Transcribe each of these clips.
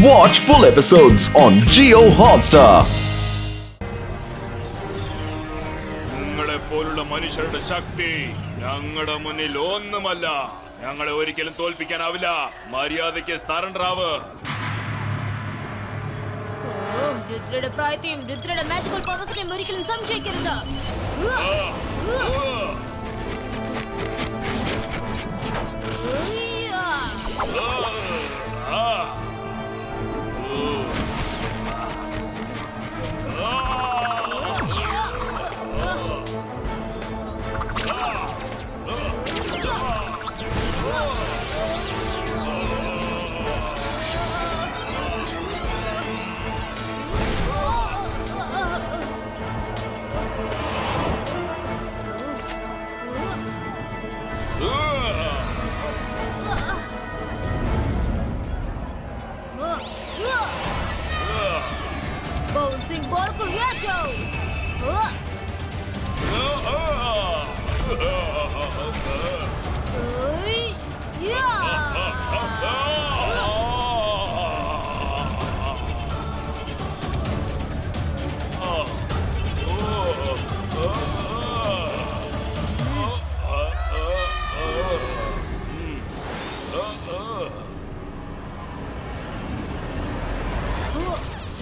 Watch full episodes on Geo Hotstar. പോലുള്ള മനുഷ്യരുടെ ശക്തി ഞങ്ങളുടെ മുന്നിൽ ഒന്നുമല്ല ഞങ്ങളെ ഒരിക്കലും തോൽപ്പിക്കാനാവില്ല മര്യാദയ്ക്ക് സറണ്ടർ ആവ് ഓ, രുദ്രയുടെ പ്രായത്തെയും രുദ്രയുടെ മാജിക്കൽ പവേഴ്സിനെയും ഒരിക്കലും സംശയിക്കരുത് ഉവ്വ്. ഉവ്വ്. ഉയ്യ. Ball Kuriato.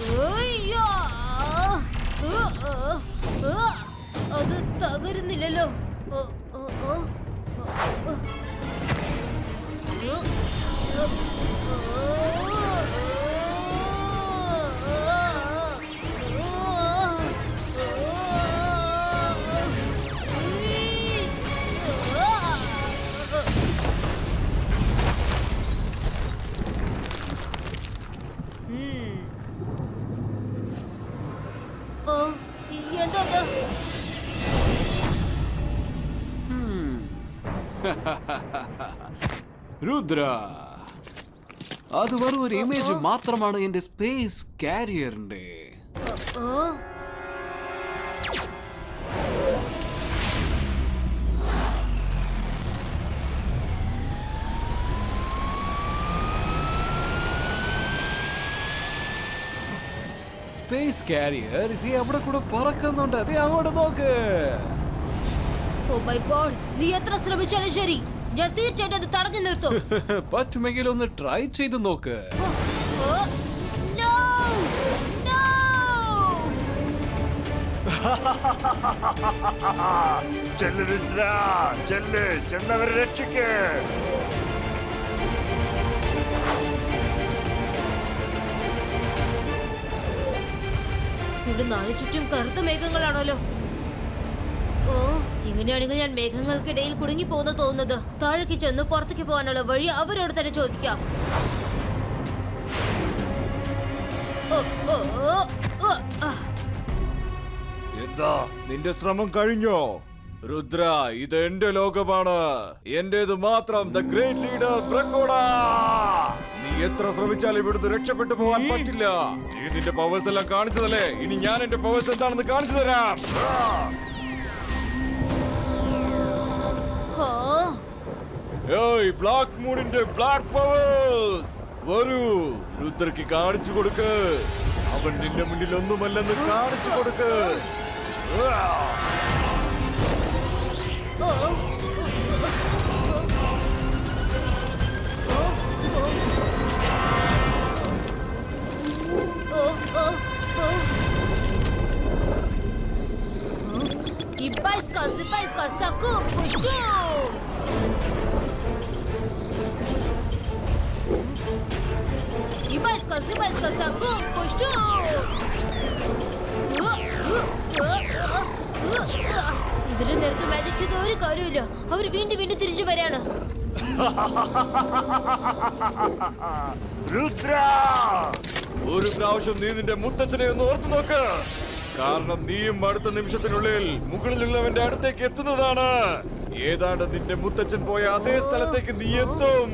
അത് തകരുന്നില്ലല്ലോ ഓ, ഓ. ഓ, ഓ. ഓ, ഓ, രുദ്ര അത് വെറും ഒരു ഇമേജ് മാത്രമാണ് എന്റെ സ്പേസ് കാരിയറിന്റെ സ്പേസ് കാരിയർ ഇത് എവിടെ കൂടെ പറക്കുന്നുണ്ട്? അതേ അങ്ങോട്ട് നോക്ക്. ഓ മൈ ഗോഡ് നീ എത്ര ശ്രമിച്ചാലും ശരി. ഞാൻ തീർച്ചയായിട്ടും അത് തടഞ്ഞു നിർത്തും. പറ്റുമെങ്കിൽ ഒന്ന് ട്രൈ ചെയ്ത് നോക്ക്. ചെല്ല് രുദ്ര ചെല്ല് ചെന്നവരെ രക്ഷിക്ക്. ഇവിടെ നാല് ചുറ്റും കറുത്ത മേഘങ്ങളാണല്ലോ. ഓ ഇങ്ങനെയാണെങ്കിൽ ഞാൻ മേഘങ്ങൾക്കിടയിൽ കുടുങ്ങി പോകുന്ന തോന്നുന്നത്. താഴേക്ക് ചെന്ന് പുറത്തേക്ക് പോകാനുള്ള വഴി അവരോട് തന്നെ ചോദിക്കാം. എന്താ നിന്റെ ശ്രമം കഴിഞ്ഞോ? രുദ്ര ഇത് എന്റെ ലോകമാണ്. എന്റേത് മാത്രം ദ ഗ്രേറ്റ് ലീഡർ ബ്രക്കോഡ നീ എത്ര ശ്രമിച്ചാലും ഇവിടുന്ന് രക്ഷപ്പെട്ടു പോകാൻ പറ്റില്ല. നീ നിന്റെ പവേഴ്സ് എല്ലാം കാണിച്ചതല്ലേ? ഇനി ഞാൻ എന്റെ പവേഴ്സ് എന്താണെന്ന് കാണിച്ചു തരാം. ഓ ഏയ് ബ്ലാക്ക് മൂണിന്റെ ബ്ലാക്ക് പവേഴ്സ്. വരൂ രുദ്രക്ക് കാണിച്ചു കൊടുക്ക്. അവൻ നിന്റെ മുന്നിൽ ഒന്നുമല്ലെന്ന് കാണിച്ചു കൊടുക്ക്. ഓ, വീണ്ടും തിരിച്ചു വരാണ് രുദ്ര! ഒരു പ്രാവശ്യം നീ നിന്റെ മുത്തച്ഛനെ ഒന്ന് ഓർത്തു നോക്ക്. കാരണം നീയും അടുത്ത നിമിഷത്തിനുള്ളിൽ മുകളിലുള്ളവന്റെ അടുത്തേക്ക് എത്തുന്നതാണ്. ഏതാണ്ട് നിന്റെ മുത്തച്ഛൻ പോയ അതേ സ്ഥലത്തേക്ക് നീ എത്തും.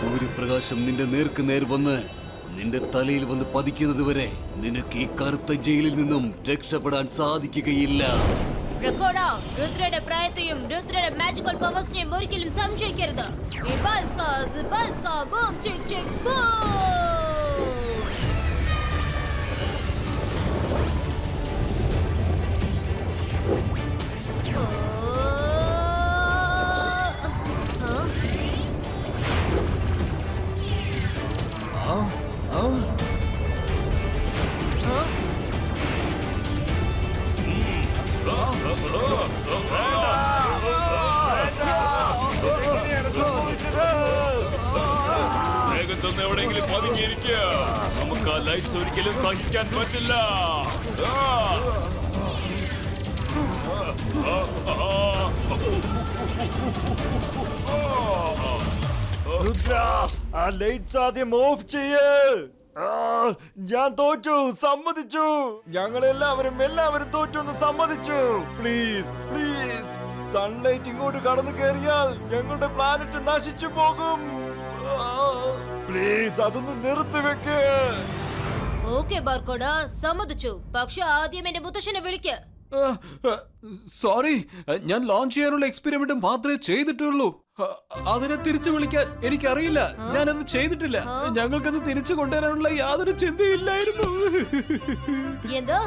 സൂര്യപ്രകാശം നിന്റെ നേർക്ക് നേർ വന്ന് നിന്റെ തലയിൽ വന്ന് പതിക്കുന്നത് വരെ നിനക്ക് ഈ കറുത്ത ജയിലിൽ നിന്നും രക്ഷപ്പെടാൻ സാധിക്കുകയില്ല മാജിക്കൽ ഒരിക്കലും സംശയിക്കരുത് ബസ് ബസ് ബൂം, ബൂം. വേഗം ചെന്ന് എവിടെയെങ്കിലും പതുങ്ങിയിരിക്കുക നമുക്ക് ആ ലൈറ്റ്സ് ഒരിക്കലും സഹിക്കാൻ പറ്റില്ല. രുദ്ര ആ ലൈറ്റ്സ് ആദ്യം ഓഫ് ചെയ്യ് ഞാൻ തോറ്റു സമ്മതിച്ചു. ഞങ്ങളെല്ലാവരും എല്ലാവരും തോറ്റു എന്ന് സമ്മതിച്ചു. പ്ലീസ് പ്ലീസ് സൺലൈറ്റ് ഇങ്ങോട്ട് കടന്നു കയറിയാൽ ഞങ്ങളുടെ പ്ലാനറ്റ് നശിച്ചു പോകും. പ്ലീസ് അതൊന്ന് നിർത്തി വെക്ക്. ഓക്കെ ബാർക്കോട സമ്മതിച്ചു. പക്ഷെ ആദ്യം എന്റെ മുത്തശ്ശനെ വിളിക്ക. സോറി ഞാൻ ലോഞ്ച് ചെയ്യാനുള്ള എക്സ്പെരിമെന്റ് മാത്രമേ ചെയ്തിട്ടുള്ളൂ. അതിനെ തിരിച്ചു വിളിക്കാൻ എനിക്കറിയില്ല. ഞാനത് ചെയ്തിട്ടില്ല. ഞങ്ങൾക്കത് തിരിച്ചു കൊണ്ടുവരാനുള്ള യാതൊരു ചിന്തയില്ലായിരുന്നു എന്ത്?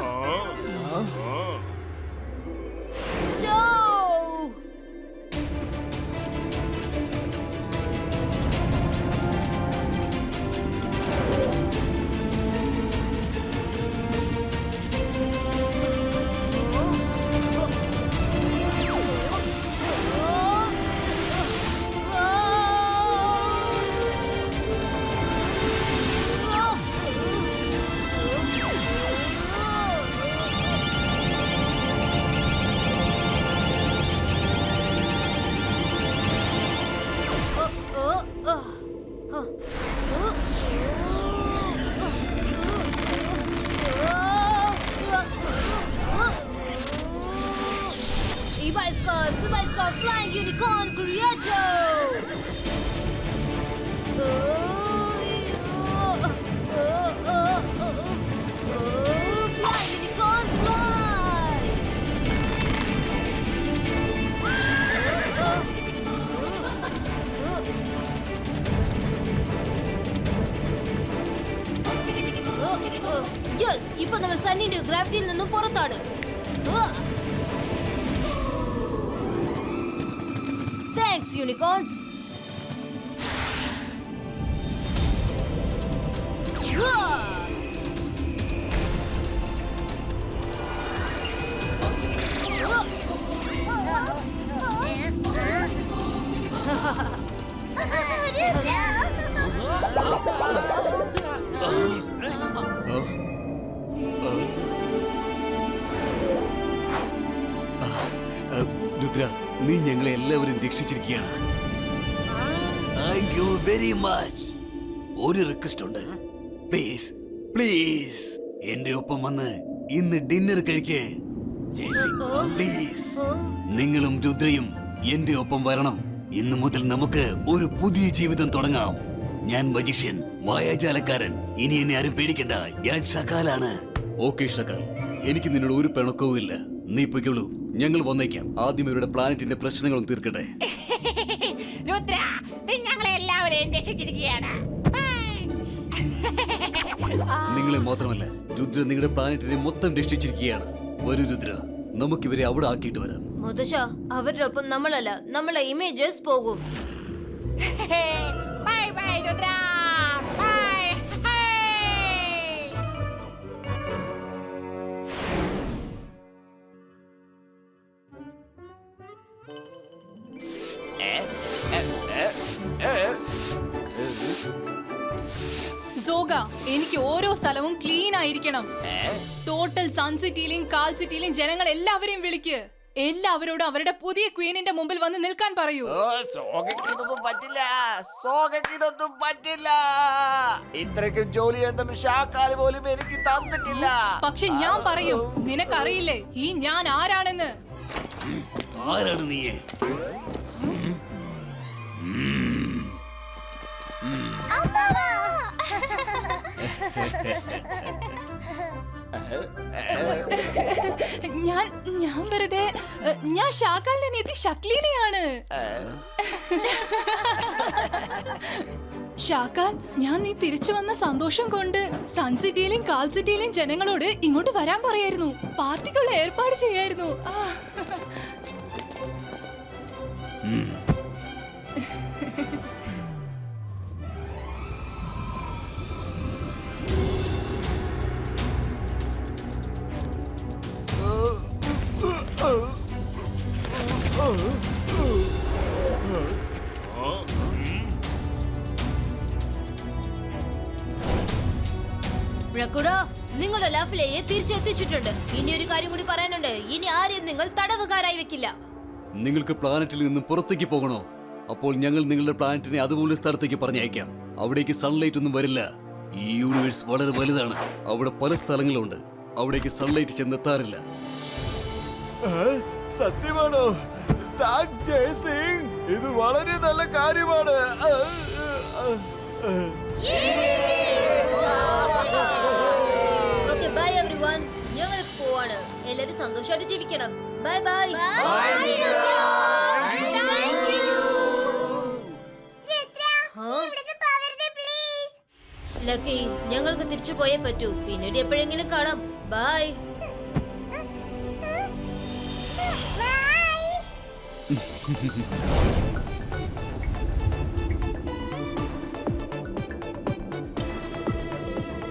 സണ്ണിന്റെ ഗ്രാവിറ്റിയിൽ നിന്നും പുറത്താണ്. താങ്ക്സ് യൂണിക്കോൺസ് നീ ഞങ്ങളെ എല്ലാവരും രക്ഷിച്ചിരിക്കുകയാണ്. താങ്ക് യു വെരി മച്ച് ഒരു റിക്വസ്റ്റ് ഉണ്ട്. പ്ലീസ് പ്ലീസ് എന്റെ ഒപ്പം വന്ന് ഇന്ന് ഡിന്നർ കഴിക്കേ. പ്ലീസ് നിങ്ങളും രുദ്രയും എന്റെ ഒപ്പം വരണം. ഇന്നു മുതൽ നമുക്ക് ഒരു പുതിയ ജീവിതം തുടങ്ങാം. ഞാൻ മജിഷ്യൻ മായാജാലക്കാരൻ ഇനി എന്നെ ആരും പേടിക്കണ്ട. ഞാൻ ഷകാലാണ് ഓക്കെ ഷകാൽ എനിക്ക് നിന്നോട് ഒരു പിണക്കവും ഇല്ല നീ പൊയ്ക്കോളൂ. ഞങ്ങൾ വന്നേക്കാം. ആദ്യം ഇവരുടെ പ്ലാനറ്റിന്റെ പ്രശ്നങ്ങളും തീർക്കട്ടെ. രുദ്ര ഞങ്ങളെ എല്ലാവരെയും രക്ഷിച്ചിരിക്കുകയാണ്. നിങ്ങളെ മാത്രമല്ല രുദ്ര നിങ്ങളുടെ പ്ലാനറ്റിനെ മൊത്തം രക്ഷിച്ചിരിക്കുകയാണ്. ഒരു രുദ്ര നമുക്ക് നമുക്കിവരെ അവിടെ ആക്കിയിട്ട് വരാം. മുതശോ അവരുടെ ഒപ്പം നമ്മളല്ല നമ്മളെ ഇമേജസ് പോകും. ഓരോ സ്ഥലവും ക്ലീൻ ആയിരിക്കണം. ടോട്ടൽ സൺ സിറ്റിയിലെയും കാൽ സിറ്റിയിലും ജനങ്ങൾ എല്ലാവരെയും വിളിക്ക്. എല്ലാവരോടും അവരുടെ പുതിയ ക്വീനിന്റെ മുമ്പിൽ വന്ന് നിൽക്കാൻ പറയൂ. ഓ, പറ്റില്ല. സോഗയ്ക്ക് പറ്റില്ല. ഇത്രയ്ക്കും ജോലി എന്തും ഷാക്കാൽ പോലും എനിക്ക് തന്നിട്ടില്ല. പക്ഷെ ഞാൻ പറയും നിനക്കറിയില്ലേ ഈ ഞാൻ ആരാണെന്ന്? ആരാണ് നീയെ? ഞാൻ ഞാൻ വെറുതെ ഞാൻ ഷാക്കാലിന്റെ അനിയത്തി ഷക്ലീനയാണ് ഷാക്കാൽ ഞാൻ നീ തിരിച്ചു വന്ന സന്തോഷം കൊണ്ട് സൺ സിറ്റിയിലെയും കാൽ സിറ്റിയിലെയും ജനങ്ങളോട് ഇങ്ങോട്ട് വരാൻ പറയായിരുന്നു. പാർട്ടിക്കുള്ള ഏർപ്പാട് ചെയ്യായിരുന്നു. നിങ്ങൾ നിങ്ങളുടെ ലാഫിലെയെ തിരിച്ചെത്തിച്ചിട്ടുണ്ട്. ഇനി ഒരു കാര്യം കൂടി പറയാനുണ്ട്. ഇനി ആരെയും നിങ്ങൾ തടവുകാരായി വെക്കില്ല. നിങ്ങൾക്ക് പ്ലാനറ്റിൽ നിന്നും പുറത്തേക്ക് പോകണോ? അപ്പോൾ ഞങ്ങൾ നിങ്ങളുടെ പ്ലാനറ്റിനെ അതുപോലെ സ്ഥലത്തേക്ക് പറഞ്ഞയക്കാം. അവിടേക്ക് സൺലൈറ്റ് ഒന്നും വരില്ല. ഈ യൂണിവേഴ്സ് വളരെ വലുതാണ്. അവിടെ പല സ്ഥലങ്ങളുണ്ട്. അവിടേക്ക് സൺലൈറ്റ് ചെന്നെത്താറില്ല. സത്യമാണോ? താങ്ക്സ് ജയസിംഗ് ഇത് വളരെ നല്ല കാര്യമാണ്. പോവാണ് എല്ലാവരും സന്തോഷമായിട്ട് ജീവിക്കണം. ബൈ ബൈ ലക്കി ഞങ്ങൾക്ക് തിരിച്ചു പോയേ പറ്റൂ. പിന്നീട് എപ്പോഴെങ്കിലും കാണാം. ബൈ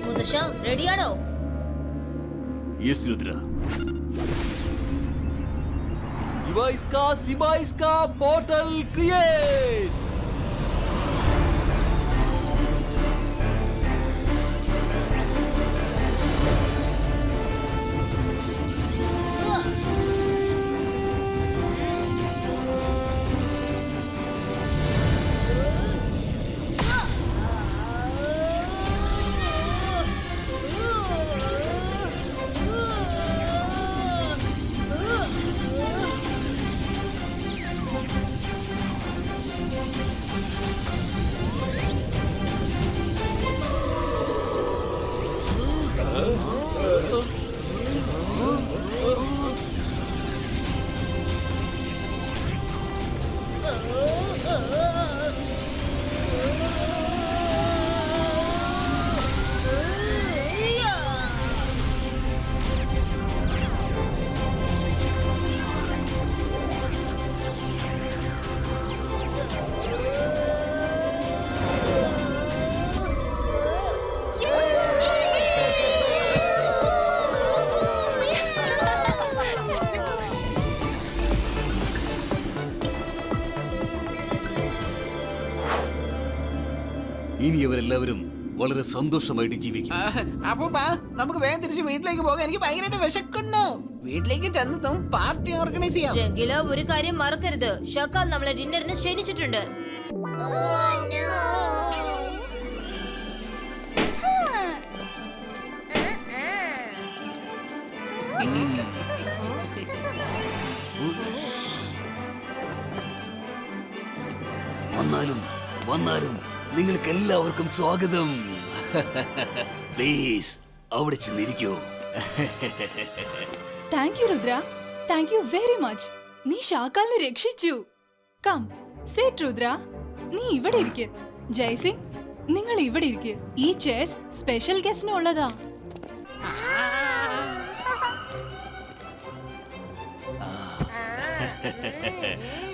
മുതിർഷ റെഡിയാണോ യെസ് രുദ്ര डिवाइस का सिवाइस का पोर्टल क्रिएट certo. ഇനി അവരെല്ലാവരും വളരെ സന്തോഷമായിട്ട് ജീവിക്കും. അപ്പൊ നമുക്ക് വേഗം തിരിച്ച് വീട്ടിലേക്ക് പോകാം. എനിക്ക് ഭയങ്കരമായിട്ട് വിശക്കുന്നു. വീട്ടിലേക്ക് ചെന്നതും പാർട്ടി ഓർഗനൈസ് ചെയ്യാം. എങ്കിലോ ഒരു കാര്യം മറക്കരുത്. ഷക്കാൽ നമ്മളെ ഡിന്നറിന് ക്ഷണിച്ചിട്ടുണ്ട്. വന്നാലും വന്നാലും നിങ്ങൾക്ക് എല്ലാവർക്കും സ്വാഗതം. പ്ലീസ് അവിടെ ചെന്നിരിക്കൂ. Thank you Rudra. Thank you very much നീ ഷാക്കാലിനെ രക്ഷിച്ചു. Come sit Rudra. നീ ഇവിടെ ഇരിക്ക്. ജയ്സിംഗ് നിങ്ങൾ ഇവിടെ ഇരിക്ക്. ഈ ചെയർസ് സ്പെഷ്യൽ ഗസ്റ്റിന് ഉള്ളതാ.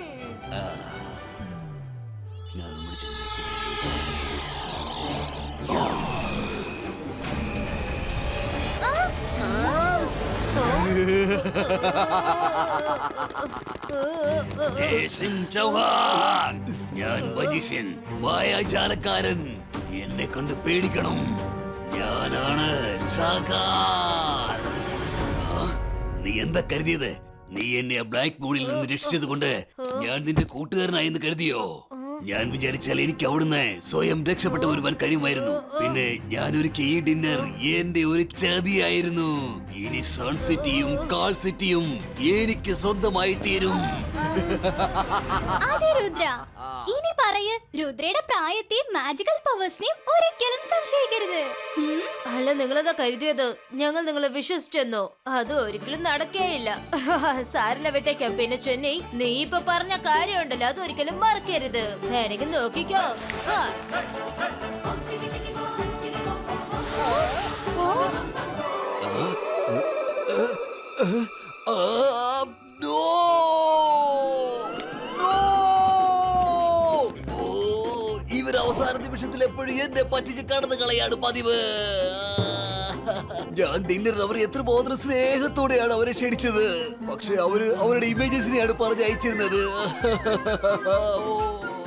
ചൗഹാൻ. ഞാൻ മജിഷ്യൻ മായാജാലക്കാരൻ. എന്നെ കണ്ട് പേടിക്കണം. ഞാനാണ് ഷാക്കാർ. നീ എന്താ കരുതിയത്? നീ എന്നെ ബ്ലാക്ക് ബോർഡിൽ നിന്ന് രക്ഷിച്ചത് കൊണ്ട് ഞാൻ നിന്റെ കൂട്ടുകാരനായെന്ന് കരുതിയോ? ഞാൻ വിചാരിച്ചാൽ എനിക്ക് അവിടുന്ന് സ്വയം രക്ഷപ്പെട്ട വരുവാൻ കഴിയുമായിരുന്നു. പിന്നെ ഞാൻ ഒരു ഈ ഡിന്നർ എന്റെ ഒരു ചതിയായിരുന്നു. ഇനി സൺ സിറ്റിയും കാൾ സിറ്റിയും എനിക്ക് സ്വന്തമായി തീരും. അതെ രുദ്ര. ഇനി പറയ് രുദ്രയുടെ പ്രായത്തെയും മാജിക്കൽ പവേഴ്സിനെയും ഒരിക്കലും സംശയിക്കരുത്. ഉം? അല്ല നിങ്ങളതാ കരുതിയത്. ഞങ്ങൾ നിങ്ങളെ വിശ്വസിച്ചെന്നോ? അത് ഒരിക്കലും നടക്കേയില്ല. സാരില്ല വിട്ടേക്കാം. പിന്നെ ചെന്നൈ നീ ഇപ്പൊ പറഞ്ഞ കാര്യമുണ്ടല്ലോ അത് ഒരിക്കലും മറക്കരുത്. എനിക്ക് നോക്കിക്കോ. ഇവർ അവസാന നിമിഷത്തിൽ എപ്പോഴും എന്നെ പറ്റിച്ച് കടന്നു കളയാണ് പതിവ്. ഞാൻ ഡിന്നർ അവർ ബോധന സ്നേഹത്തോടെയാണ് അവരെ ക്ഷണിച്ചത്. പക്ഷെ അവർ അവരുടെ ഇമേജസിനെയാണ് പറഞ്ഞ് അയച്ചിരുന്നത് ഓ,